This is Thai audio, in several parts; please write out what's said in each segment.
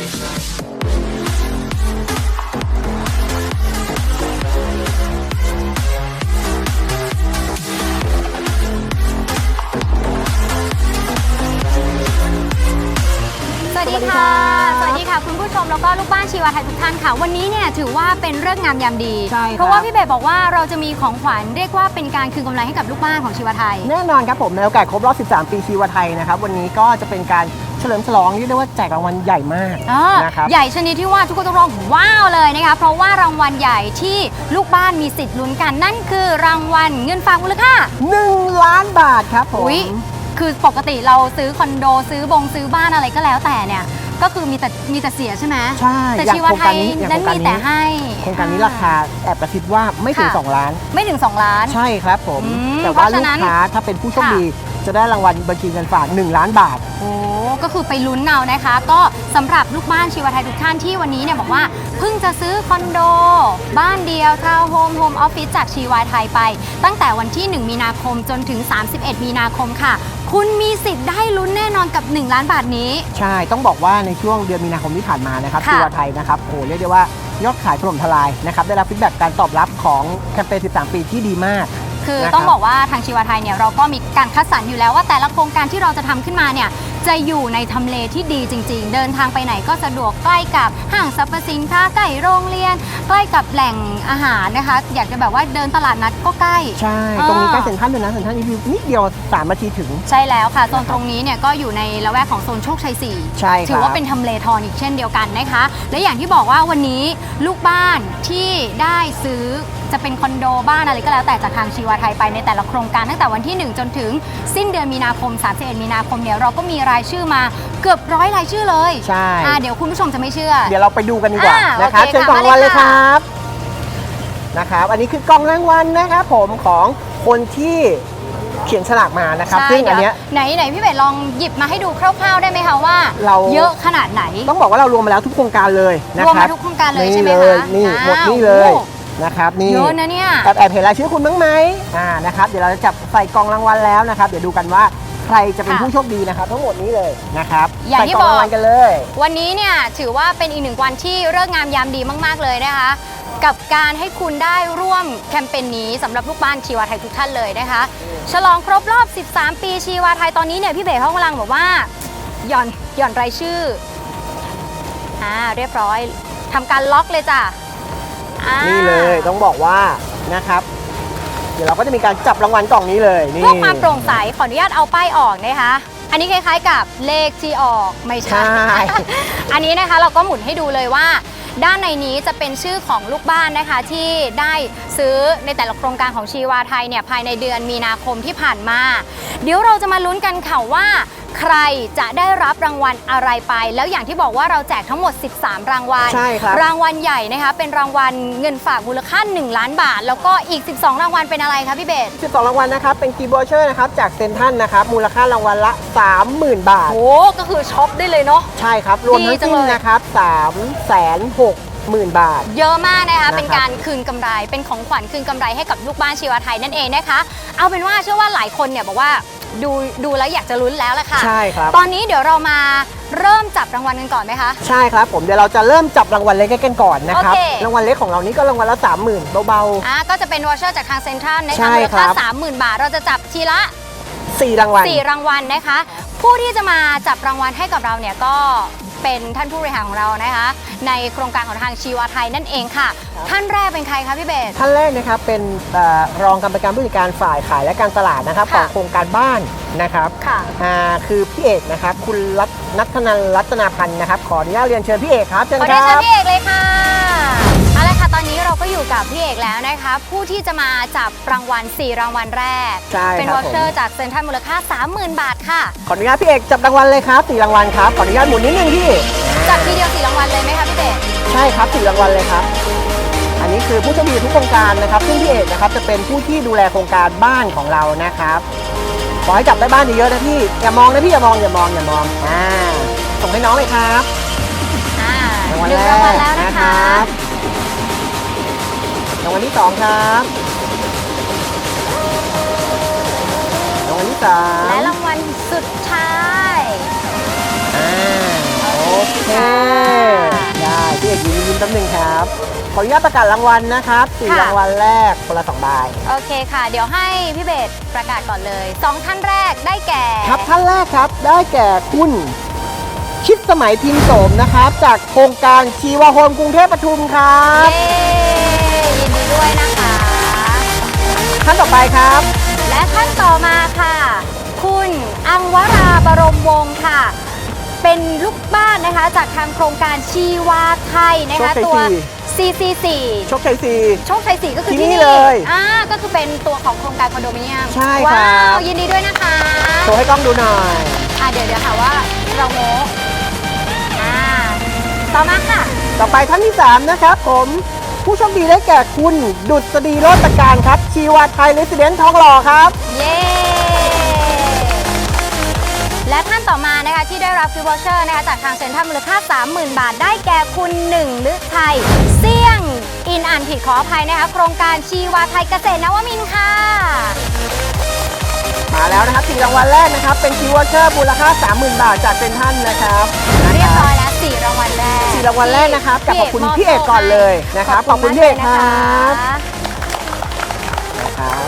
สวัสดีค่ะ สวัสดีค่ะ คุณผู้ชมแล้วก็ลูกบ้านชีวาไทยทุกท่านค่ะ วันนี้เนี่ยถือว่าเป็นเรื่องงามยามดี ใช่ครับ เพราะว่าพี่เบสบอกว่าเราจะมีของขวัญเรียกว่าเป็นการคืนกำไรให้กับลูกบ้านของชีวาไทย แน่นอนครับผมในโอกาสครบรอบ 13 ปีชีวไทยนะครับ วันนี้ก็จะเป็นการ เฉลิมฉลองเรียกได้ว่าแจกรางวัลใหญ่มากอ่านะครับ ใหญ่ชนิดที่ว่าทุกคนต้องร้องว้าวเลยนะคะเพราะว่ารางวัลใหญ่ที่ลูกบ้านมีสิทธิ์ลุ้นกันนั่นคือรางวัลเงินฝากมูลค่า 1 ล้านบาทครับผมอุ๊ยคือปกติเราซื้อคอนโดซื้อบงซื้อบ้านอะไรก็แล้วแต่เนี่ยก็คือมีแต่มีแต่เสียใช่ไหมใช่แต่อย่างชีวาไทยโครงการนี้อย่างนั้นโครงการมีแต่นี้ให้ โครงการนี้ราคาแอบกระซิบว่าไม่ถึงค่ะ2ล้าน ไม่ถึง 2 ล้าน ใช่ครับผมอืมแต่ว่าเพราะลูฉะนั้กนค้าถ้าเป็นผู้โชคค่ะดีจะได้รางวัลบัญชีเงินฝาก 1 ล้านบาทโอ้ ก็คือไปลุ้นเอานะคะ ก็สำหรับลูกบ้านชีวไทยทุกท่านที่วันนี้เนี่ยบอกว่าเพิ่งจะซื้อคอนโด บ้านเดียวทาวน์โฮมโฮมออฟฟิศจากชีวาไทยไป ตั้งแต่วันที่ 1 มีนาคมจนถึง 31 มีนาคมค่ะ คุณมีสิทธิ์ได้ลุ้นแน่นอนกับ 1 ล้านบาทนี้ ใช่ต้องบอกว่าในช่วงเดือนมีนาคมที่ผ่านมานะครับค่ะชีวไทยนะครับโอ้โหเรียกได้ว่ายอดขายถล่มทลายนะครับได้รับฟีดแบ็กการตอบรับของแคมเปญ 13 ปีที่ดีมากคือนะครับต้องบอกว่าทางชีวาไทยเนี่ยเราก็มีการคัดสรรอยู่แล้วว่าแต่ละโครงการที่เราจะทำขึ้นมาเนี่ย จะอยู่ในทำเลที่ดีจริง ๆ เดินทางไปไหนก็สะดวกใกล้กับห้างสรรพสินค้าใกล้โรงเรียน ใกล้กับแหล่งอาหารนะคะ อยากจะแบบว่าเดินตลาดนัดก็ใกล้ ใช่อ่าตรงนี้ใกล้เซ็นทรัลด้วยนะเซ็นทรัลอีวิวนิดเดียว3นาทีถึง ใช่แล้วค่ะโซนตรงนี้เนี่ยก็อยู่ในละแวกของโซนโชคชัย4ใช่ครับ ถือว่าเป็นทำเลทองอีกเช่นเดียวกันนะคะ และอย่างที่บอกว่าวันนี้ลูกบ้านที่ได้ซื้อ จะเป็นคอนโดบ้านอะไรก็แล้วแต่จากทางชีวาไทยไปในแต่ละโครงการตั้งแต่วันที่ 1 จนถึงสิ้นเดือนมีนาคม 31 มีนาคมเนี่ยเราก็มีรายชื่อมาเกือบร้อยรายชื่อเลยใช่ อ่าเดี๋ยวคุณผู้ชมจะไม่เชื่อ เดี๋ยวเราไปดูกันดีกว่าอ่านะครับโอเคเชิญค่ะกล่องรางวัลมาเลเลยยคค่ะรับนะครับ อันนี้คือกล่องรางวัลนะครับผมของคนที่เขียนฉลากมานะครับ ใช่ซึ่งอันเนี้ยไหนไหนพี่เบสลองหยิบมาให้ดูคร่าวๆได้ไหมคะว่าเราเยอะขนาดไหนต้องบอกว่าเรารวมมาแล้วทุกโครงการเลยนะรวมครัมาบทุกโครงการเลยนี่ใช่ไหมเลคะยนี่หมดอ้าวนี่เลยโอ้ นะครับนี่เยอะนะเนี่ย แอบแอบเห็นรายชื่อคุณบ้างไหมอ่านะครับเดี๋ยวเราจะจับใส่กล่องรางวัลแล้วนะครับ เดี๋ยวดูกันว่าใครจะเป็นค่ะผู้โชคดีนะครับ ทั้งหมดนี้เลยนะครับอย่างที่ใส่กล่องรางวัลบอก กันเลย วันนี้เนี่ยถือว่าเป็นอีกหนึ่งวันที่เลิกษ์งามยามดีมาก ๆ เลยนะคะ กับการให้คุณได้ร่วมแคมเปญนี้สำหรับลูกบ้านชีวาไทยทุกท่านเลยนะคะ ฉลองครบรอบ 13 ปีชีวาไทยตอนนี้เนี่ยพี่เบสเขากำลังบอกว่าหย่อนหย่อนรายชื่ออ่าเรียบร้อยทำการล็อกเลยจ้ะ อ่านี่เลยต้องบอกว่านะครับ เดี๋ยวเราก็จะมีการจับรางวัลกล่องนี้เลยนี่ เพื่อความโปร่งใสขออนุญาตเอาป้ายออกนะคะ อันนี้คล้ายๆกับเลขที่ออกไม่ใช่ ใช่ อันนี้นะคะเราก็หมุนให้ดูเลยว่า ด้านในนี้จะเป็นชื่อของลูกบ้านนะคะ ที่ได้ซื้อในแต่ละโครงการของชีวาไทยเนี่ยภายในเดือนมีนาคมที่ผ่านมา เดี๋ยวเราจะมาลุ้นกันค่ะว่า ใครจะได้รับรางวัลอะไรไป แล้วอย่างที่บอกว่าเราแจกทั้งหมด 13 รางวัลใช่ครับรางวัลใหญ่นะคะ เป็นรางวัลเงินฝากมูลค่า 1 ล้านบาท แล้วก็อีก 12 รางวัลเป็นอะไรคะพี่เบส12 รางวัลนะครับเป็นกีบอเชอร์นะครับจากเซนทรันนะครับมูลค่ารางวัลละ 30,000 บาทโอ้ก็คือช็อปได้เลยเนาะใช่ครับ รวมทั้งดีจังสิ้นเลยนะครับ3 6 0 0 0 0บาท เยอะมากนะคะนะครับเป็นการคืนกำไร เป็นของขวัญคืนกำไรให้กับลูกบ้านชีวาไทยนั่นเองนะคะ เอาเป็นว่าเชื่อว่าหลายคนเนี่ยบอกว่า ดูดูแล้วอยากจะลุ้นแล้วแหละค่ะใช่ครับ ตอนนี้เดี๋ยวเรามาเริ่มจับรางวัลกันก่อนไหมคะ ใช่ครับผมเดี๋ยวเราจะเริ่มจับรางวัลเล็กกันก่อนนะครับ โอเค รางวัลเล็กของเรานี่ก็รางวัลละ 30,000เบา อะก็จะเป็นวอเชอร์จากทางเซ็นทรัลนะใช่คะมูลครัค่าบสามหมื่นบาท เราจะจับทีละ ๆ4รางวัล 4 รางวัลนะคะ ผู้ที่จะมาจับรางวัลให้กับเราเนี่ยก็ เป็นท่านผู้บริหารของเรานะคะ ในโครงการของทางชีวาไทยนั่นเองค่ะ ท่านแรกเป็นใครคะพี่เบส ท่านแรกนะครับเป็นเอ่อรองกรรมการผู้จัดการฝ่ายขายและการตลาดนะครับขค่ะองโครงการบ้านนะครับค่ะอ่าคือพี่เอกนะครับคุณรัตนัทนันรัตนาพันธ์นะครับขออนุญาตเรียนเชิญพี่เอกครับเชิญขอคได้รัเชิญบพี่เอกเลยค่ะ ก็อยู่กับพี่เอกแล้วนะคะ ผู้ที่จะมาจับรางวัล 4 รางวัลแรก ใช่เป็นครับวอผมเชอร์จากเซ็นทรัลมูลค่า 30,000 บาทค่ะ ขออนุญาตพี่เอกจับรางวัลเลยครับสี่รางวัลครับขออนุญาตหมุนนิดนึงพี่จับทีเดียว 4 รางวัลเลยไหมคะพี่เบสใช่ครับสี่รางวัลเลยครับ อันนี้คือผู้โชคดีทุกโครงการนะครับซึ่งพี่เอกนะครับจะเป็นผู้ที่ดูแลโครงการบ้านของเรานะครับขอให้จับได้บ้านเยอะๆนะพี่อย่ามองนะพี่อย่ามองอย่ามองอย่ามองอ่าส่งให้น้องเลยครับ อ่ารางวัลหนึ่งแรรางวัลกแล้วนะนะคะครับราง วัลที่สองครับรางวัลที่สามและรางวัลสุดท้ายอ่าโอเคแป๊บหนึงครับขออนุญาตประกาศรางวัลนะครับสี่ค่ะรางวัลแรกคนละสองใบโอเคค่ะ เดี๋ยวให้พี่เบสประกาศก่อนเลยสองท่านแรกได้แก่ ครับท่านแรกครับได้แก่คุณชิดสมัยพิมพ์โสมนะครับ จากโครงการชีวาโฮมกรุงเทพปทุมครับ ท่านต่อไปครับ และท่านต่อมาค่ะ คุณอังวราบรมวงศ์ค่ะ เป็นลูกบ้านนะคะ จากทางโครงการชีวาไทยนะคะโชคชัย ตัวสี่ CC4 โชคชัยซีโชคชัย4ก็คือที่ที่นี่นี่เลยอ่าก็คือเป็นตัวของโครงการคอนโดมิเนียมใช่ครับ ว้าวยินดีด้วยนะคะ โชว์ให้กล้องดูหน่อย อ่าเดี๋ยวเดี๋ยวค่ะว่าเราโมอ่าต่อมาค่ะ ต่อไปท่านที่ 3 นะครับผม ผู้โชคดีได้แก่คุณ ดุษฎีโรจการครับ ชีวาไทยเรสซิเดนต์ทองหล่อครับ เย้ และท่านต่อมานะคะที่ได้รับฟิวเวอร์เชอร์นะคะจากทางเซ็นทรัลมูลค่า 30,000 บาท ได้แก่คุณหนึ่งลึกไทยเสี่ยง อินอ่านผิดขออภัยนะคะโครงการชีวาไทยเกษตรนวมินทร์ค่ะ มาแล้วนะครับสี่รางวัลแรกนะครับ เป็นคิวเชอร์มูลค่า 30,000 บาทจากเป็นท่านนะครับนะเรีคยบรับร้อยแล้วสี่รางวัลแรกสี่ รางวัลแรกนะครับกับขอบคุณมพี่เอกก่อนเลยนะครับขอบคุณพี่เอกครับมากเลยนะคะนะครับ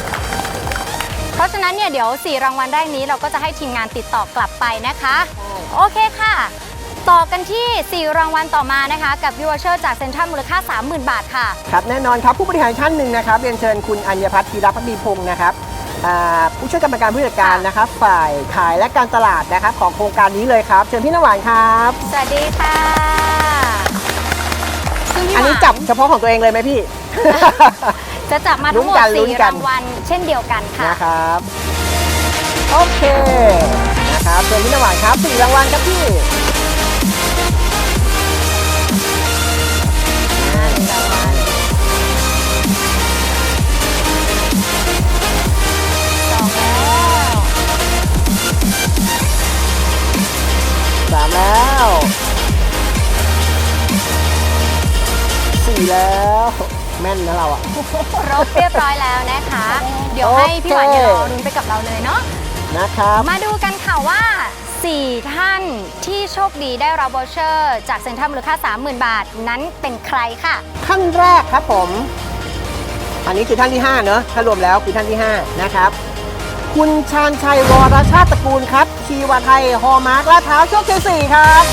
เพราะฉะนั้นเนี่ยเดี๋ยว 4 รางวัลแรกนี้เราก็จะให้ทีมงานติดต่อกลับไปนะคะ โอเคค่ะ ต่อกันที่ 4 รางวัลต่อมานะคะ กับวิวเชอร์จากเซ็นทรัลมูลค่า 30,000 บาทค่ะ ครับแน่นอนครับผู้บริหารท่านหนึ่งนะครับเรียนเชิญคุณอัญพัฒน์ธีรพักดีพงศ์นะครับอ่าผู้ช่วยกรรมการผู้จัดการนะครับ ฝ่ายขายและการตลาดนะครับของโครงการนี้เลยครับ เชิญพี่นำหวานครับ สวัสดีค่ะ ซึ่งพี่อันนี้หวาจับเฉพาะของตัวเองเลยไหมพี่ จะจับมาทั้งหมลุ้ดนกันลุ้นกัน4รางวัลเช่นเดียวกันค่ะ นะครับ โอเค นะครับเชิญพี่นำหวานครับสี่รางวัลครับพี่อ่าหนึ่งรางวัลสองแล้วสามแล้ว สี่แล้ว แม่นนะเราอะ ครบเรียบร้อยแล้วนะคะ เดี๋ยวให้พี่หวานโอเคเนี่ยรอรุนไปกับเราเลยเนาะ นะครับ มาดูกันค่ะว่า 4 ท่านที่โชคดีได้รับวอเชอร์จากเซ็นทรัลมูลค่า 30,000 บาทนั้นเป็นใครค่ะท่านแรกครับผม อันนี้คือท่านที่ 5 เนอะถ้ารวมแล้วคือท่านที่ 5 นะครับ คุณชาญชัยวรชาติตระกูลครับ ชีวาไทย ฮอมาร์กลาดพร้าวโชคชัยสี่ครับ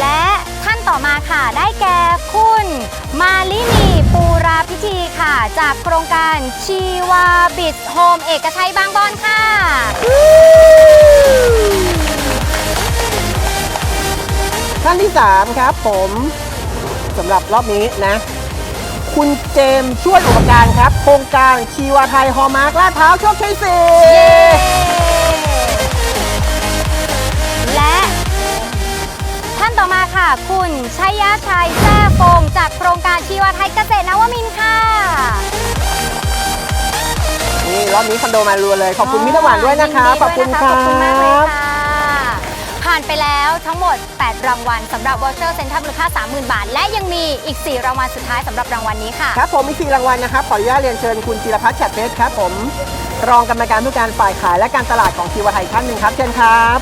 และท่านต่อมาค่ะ ได้แก่คุณ มาลินีปูราพิธีค่ะ จากโครงการชีวาบิดโฮมเอกชัยบางบอนค่ะ ท่านที่ 3 ครับผมสำหรับรอบนี้นะ คุณเจมส์ช่วยอุปการครับ โครงการชีวาไทยฮอมาร์กลาดพร้าวโชคชัยสี่านต่อมาค่ะ คุณชัยยาชัยแท้ฟงจากโครงการชีวาไทยเกษตรนวมินทร์ค่ะนี่รอบนี้คอนโดมารัวเลย ขอบคุณมิตรหวานด้วยนะครับขอบคุณคขรัอบคุณมากเลยบค่ะผ่านไปแล้วทั้งหมด 8 รางวัลสำหรับวอเชอร์เซ็นทรัลมูลค่า 30,000 บาท และยังมีอีก 4 รางวัลสุดท้ายสำหรับรางวัลนี้ค่ะ ครับผมมีสี่รางวัลนะครับ ขออนุญาตเรียนเชิญคุณจิรพัฒน์แฉดเพชรครับ ผมรองกรรมการผู้การฝ่ายขายและการตลาดของชีวไทยท่านหนึ่งครับ เชิญครับ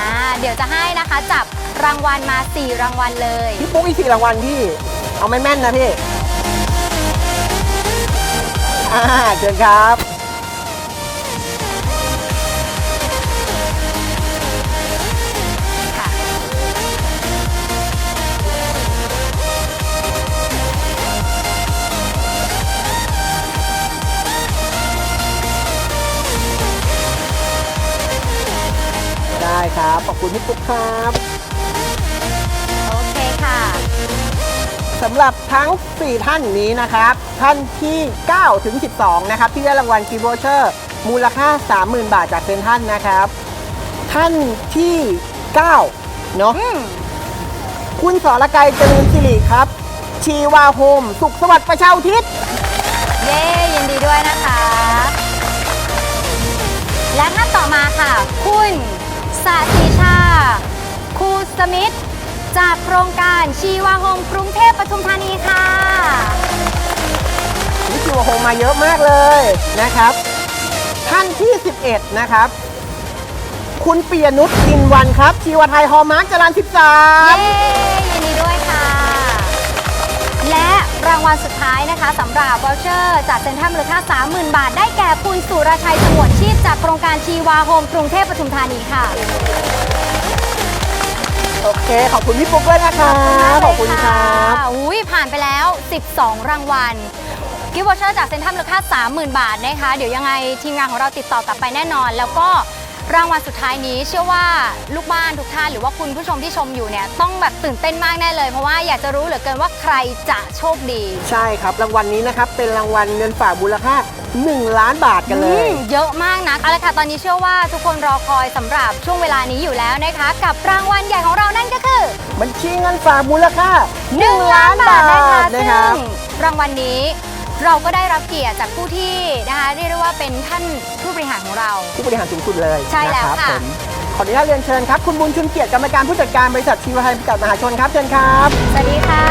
อ่าเดี๋ยวจะให้นะคะจับ รางวัลมา 4 รางวัลเลย พี่ปุ๊กอีกสี่รางวัลพี่ เอาไม่แม่นนะพี่ อ่าเชิญครับ ได้ครับ ขอบคุณพี่ปุ๊กครับำหรับทั้ง 4 ท่านนี้นะครับ ท่านที่ 9 ถึง 12 นะครับ ที่ได้รางวัลคีโบเชอร์ มูลค่า 30,000 บาทจากเซนท่านนะครับ ท่านที่ 9 เนาะอืมคุณสรกัยเจริญสิริครับ ชีวาโฮม สุขสวัสดิ์ประชาอุทิศ เย้ยินดีด้วยนะคะ และท่านต่อมาค่ะ คุณสาธิชา คูสมิธ จากโครงการชีวาโฮมกรุงเทพปทุมธานีค่ะนี่ชีวาโฮมมาเยอะมากเลยนะครับ ท่านที่ 11 นะครับ คุณปียนุชอินวันครับ ชีวไทยฮอลมาร์กจรันเย้13 ยินดีด้วยค่ะ และรางวัลสุดท้ายนะคะสำหรับวอลเชอร์จากเซ็นทรัลมูลค่า 30,000 บาท ได้แก่คุณสุรชัยสงวนชีพจากโครงการชีวาโฮมกรุงเทพปทุมธานีค่ะ โอเค ขอบคุณพี่ปุ๊กด้วยนะครับขอบคุณครับะอุ้ยผ่านไปแล้ว 12 รางวัลกิฟต์วอเชอร์จากเซ็นทรัลมูลค่า30,000 บาทนะคะ เดี๋ยวยังไงทีมงานของเราติดต่อกลับไปแน่นอน แล้วก็ รางวัลสุดท้ายนี้เชื่อว่าลูกบ้านทุกท่านหรือว่าคุณผู้ชมที่ชมอยู่เนี่ยต้องแบบตื่นเต้นมากแน่เลย เพราะว่าอยากจะรู้เหลือเกินว่าใครจะโชคดีใช่ครับ รางวัลนี้นะครับ เป็นรางวัลเงินฝากมูลค่า 1 ล้านบาทกันเลยอืมเยอะมากนะเอาละค่ะตอนนี้เชื่อว่าทุกคนรอคอยสำหรับช่วงเวลานี้อยู่แล้วนะคะ กับรางวัลใหญ่ของเรานั่นก็คือ บัญชีเงินฝากมูลค่า 1 ล้านบาทนะคะนะซึ่งครับรางวัลนี้ เราก็ได้รับเกียรติจากผู้ที่นะคะเรียกได้ว่าเป็นท่านผู้บริหารของเรา ผู้บริหารสูงสุดเลยใช่แล้วนรับค่ะ ผมขออนุญาตเรียนเชิญครับ คุณบุญชุนเกียรติกรรมการผู้จัดการบริษัทชีวไทยจำกัดมหาชนครับเชิญครับ สวัสดีค่ะ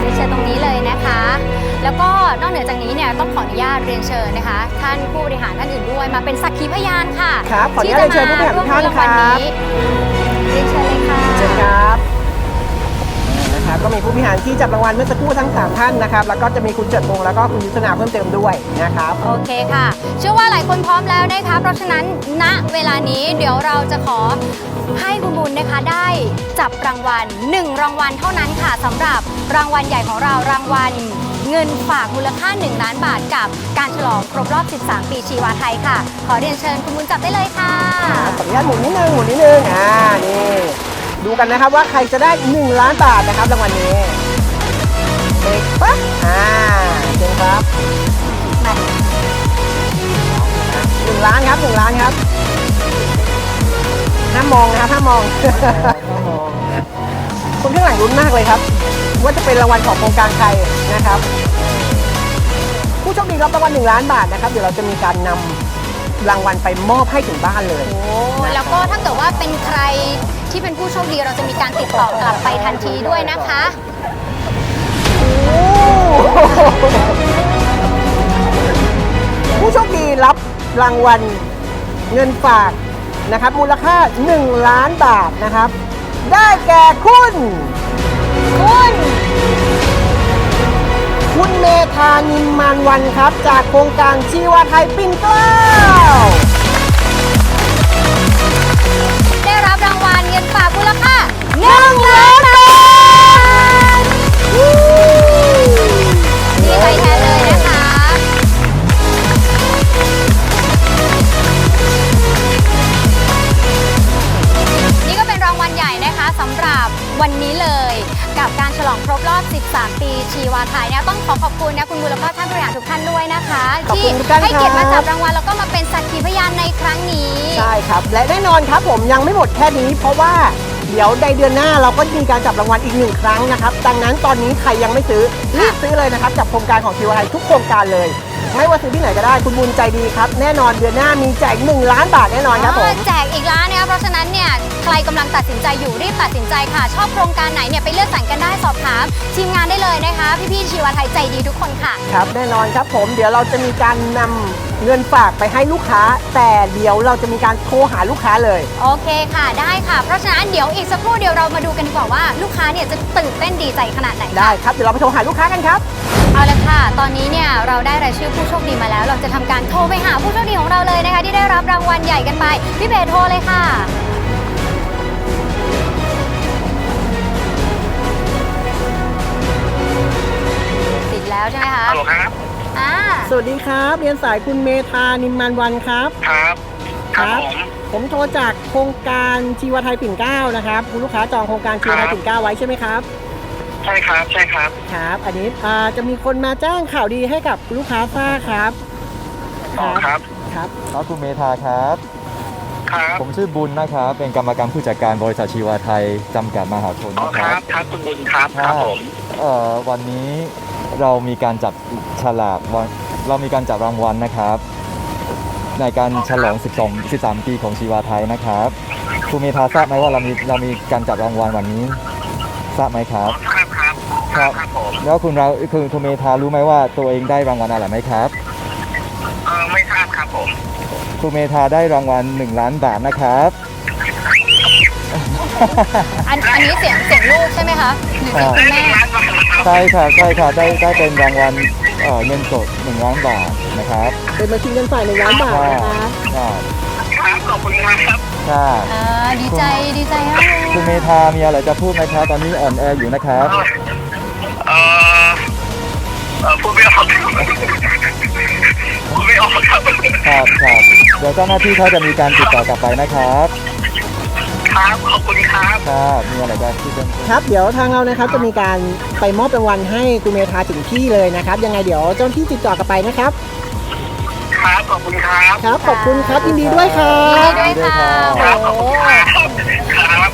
เรียนเชิญตรงนี้เลยนะคะ แล้วก็นอกเหนือจากนี้เนี่ยต้องขออนุญาตเรียนเชิญนะคะ ท่านผู้บริหารท่านอื่นด้วยมาเป็นสักขีพยานค่ะครับขออนุญาตเรียนเชิญผู้บริหารทุกท่านที่จะมร่วมครับงวัลนี้เรียนเชิญเลยค่ะ เชิญครับ นะครับก็มีผู้บริหารที่จับรางวัลเมื่อสักครู่ทั้ง 3 ท่านนะครับแล้วก็จะมีคุณเจิดพงษ์แล้วก็คุณยุทธนาเพิ่มเติมด้วยนะครับ โอเคค่ะ เชื่อว่าหลายคนพร้อมแล้วนะคะเพราะฉะนั้นณเวลานี้เดี๋ยวเราจะขอให้คุณบุญนะคะได้จับรางวัล 1 รางวัลเท่านั้นค่ะสำหรับรางวัลใหญ่ของเรารางวัล เงินฝากมูลค่า 1 ล้านบาทกับการฉลองครบรอบ 13 ปีชีวาไทยค่ะ ขอเรียนเชิญคุณบุญจับได้เลยค่ะ ขออนุญาตหมุนนิดนึงหมุนนิดนึงอ่านี่ ดูกันนะครับว่าใครจะได้ 1 ล้านบาทนะครับรางวัลนี้เอกปั๊บอ่าเชิญครับหนึ่งล้านครับหนึ่งล้านครับห้ามมองนะครับห้ามมอง คนข้างหลังรุ้นมากเลยครับ ว่าจะเป็นรางวัลของโครงการใครนะครับ ผู้โชคดีรับรางวัลหนึ่งล้านบาทนะครับ เดี๋ยวเราจะมีการนำ รางวัลไปมอบให้ถึงบ้านเลย โอ้แล้วก็ถ้าเกิดว่าเป็นใครที่เป็นผู้โชคดีเราจะมีการติดต่อกลับไปทันทีด้วยนะคะผู้โชคดีรับรางวัลเงินฝากนะครับ มูลค่า 1 ล้านบาทนะครับ ได้แก่คุณ คุณ คุณเมธานิมมานวันครับ จากโครงการชีวาไทยปิ่นเกล้า นี้ เพราะว่าเดี๋ยวในเดือนหน้าเราก็มีการจับรางวัลอีกหนึ่งครั้งนะครับ ดังนั้นตอนนี้ใครยังไม่ซื้อรีบซื้อเลยนะครับกับโครงการของชีวไทยทุกโครงการเลย ไม่ว่าซื้อที่ไหนก็ได้ คุณบุญใจดีครับ แน่นอนเดือนหน้ามีแจก1ล้านบาทแน่นอนครับผม แจกอีกล้านนะคะเพราะฉะนั้นเนี่ยใครกำลังตัดสินใจอยู่รีบตัดสินใจค่ะ ชอบโครงการไหนเนี่ยไปเลือกสรรกันได้สอบถาม ทีมงานได้เลยนะคะ พี่ๆชีวาไทยใจดีทุกคนค่ะ ครับแน่นอนครับผมเดี๋ยวเราจะมีการนำเงินฝากไปให้ลูกค้า แต่เดี๋ยวเราจะมีการโทรหาลูกค้าเลย โอเคค่ะได้ค่ะ เพราะฉะนั้นเดี๋ยวอีกสักครู่เดียวเรามาดูกันดีกว่าว่า ลูกค้าเนี่ยจะตื่นเต้นดีใจขนาดไหนค่ะได้ครับเดี๋ยวเราไปโทรหาลูกค้ากันครับ เอาละค่ะ ตอนนี้เนี่ยเราได้รายชื่อผู้โชคดีมาแล้ว เราจะทำการโทรไปหาผู้โชคดีของเราเลยนะคะ ที่ได้รับรางวัลใหญ่กันไป พี่เบสโทรเลยค่ะ ติดแล้วใช่ไหมคะฮัลโหลครับ อ่าสวัสดีครับ เรียนสายคุณเมธานิมมันวันครับ ครับ ครับผม ผมโทรจากโครงการชีวไทยปิ่นเกล้านะครับ คุณลูกค้าจองโครงการชีวไทยปิ่นเกล้าไว้ใช่ไหมครับ ใช่ครับใช่ครับ ครับ อันนี้อ่าจะมีคนมาแจ้งข่าวดีให้กับลูกค้าทราบครับ อ๋อครับ ครับ ครับคุณเมธาครับ ครับ ผมชื่อบุญนะครับ เป็นกรรมการผู้จัดการบริษัทชีวาไทยจำกัดมหาชนอ๋อนะคครัรับบครับคุณบุญครับครับผม เอ่อวันนี้เรามีการจับฉลากวันเรามีการจับรางวัลนะครับ ในการฉลอง 12 13 ปีของชีวาไทยนะครับคุณเมธาทราบไหมว่าเรามีเรามีการจับรางวัลวันนี้ ทราบไหมครับ ครับครับครับ ครับผมแล้วคุณเราคือคุณเมธารู้ไหมว่าตัวเองได้รางวัลอะไรไหมครับ เออไม่ทราบครับผมคครูเมธาได้รางวัล1ล้านบาทนะครับ อันอันนี้เสียงเสียงลูกใช่ไหมคะหรือเสียงคุณแม่ใช่ค่ะใช่ค่ะได้ได้เป็นรางวัลเอ่อเงินสด1ล้านบาทนะครับเป็นบัญชีเงินฝ่ายหนึ่งล้านบาทค่ะนะคะ ค่ะครับขอบคุณครับ ค่ะอ่าดีใจดีใจมากเลยครูเมธามีอะไรจะพูดไหมครับ ตอนนี้อ่อนแออยู่นะครับเอ่อเอ่อ พูดไม่ออกพูดไม่ออกครับครับครับเดี๋ยวเจ้าหน้าที่เขาจะมีการติดต่อกลับไปนะครับ ครับขอบคุณครับครับมีอะไรจะพูดเพิ่มเติมครับ เดี๋ยวทางเรานะครับจะมีการไปมอบรางวัลให้คุณเมธาถึงที่เลยนะครับ ยังไงเดี๋ยวเจ้าหน้าที่ติดต่อกลับไปนะครับ ครับขอบคุณครับครับขอบคุณครับยินดีด้วยครัยินบดีด้วยค่ะ ครับโอ้ขอบโหคุณครับครับ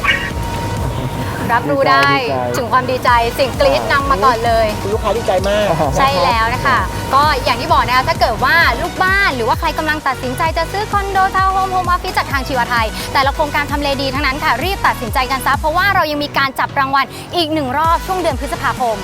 รับรู้ได้ ถึงความดีใจเสิ่งกรี๊ดนำมาก่อนเลยคุณลูกค้าดีใจมากใช่แล้วนะคะ ก็อย่างที่บอกนะคะถ้าเกิดว่าลูกบ้านหรือว่าใครกำลังตัดสินใจจะซื้อคอนโดทาวน์โฮมโฮมออฟฟิศจากทางชีวไทย แต่ละโครงการทำเลดีทั้งนั้นค่ะ รีบตัดสินใจกันซะเพราะว่าเรายังมีการจับรางวัลอีกหนึ่งรอบช่วงเดือนพฤษภาคม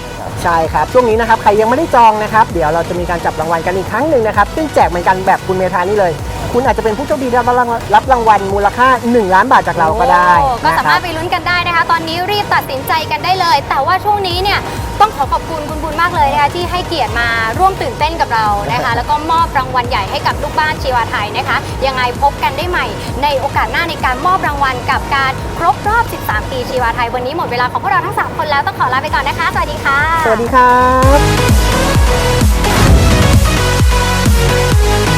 ใช่ครับ ช่วงนี้นะครับ ใครยังไม่ได้จองนะครับ เดี๋ยวเราจะมีการจับรางวัลกันอีกครั้งหนึ่งนะครับ ซึ่งแจกเหมือนกันแบบคุณเมธานี่เลย คุณอาจจะเป็นผู้โชคดีได้รับรางวัลรับรางวัลมูลค่า 1 ล้านบาทจากเราก็ได้โอ้ก็นะสาคมารรัถบไปลุ้นกันได้นะคะ ตอนนี้รีบตัดสินใจกันได้เลย แต่ว่าช่วงนี้เนี่ยต้องขอขอบคุณคุณบุญมากเลยนะคะที่ให้เกียรติมาร่วมตื่นเต้นกับเรานะคะ แล้วก็มอบรางวัลใหญ่ให้กับลูกบ้านชีวาไทยนะคะ ยังไงพบกันได้ใหม่ ในโอกาสหน้าในการมอบรางวัลกับการครบรอบ 13 ปีชีวาไทย วันนี้หมดเวลาของพวกเราทั้ง 3 คนแล้วต้องขอลาไปก่อนนะคะ สวัสดีค่ะ สวัสดีครับ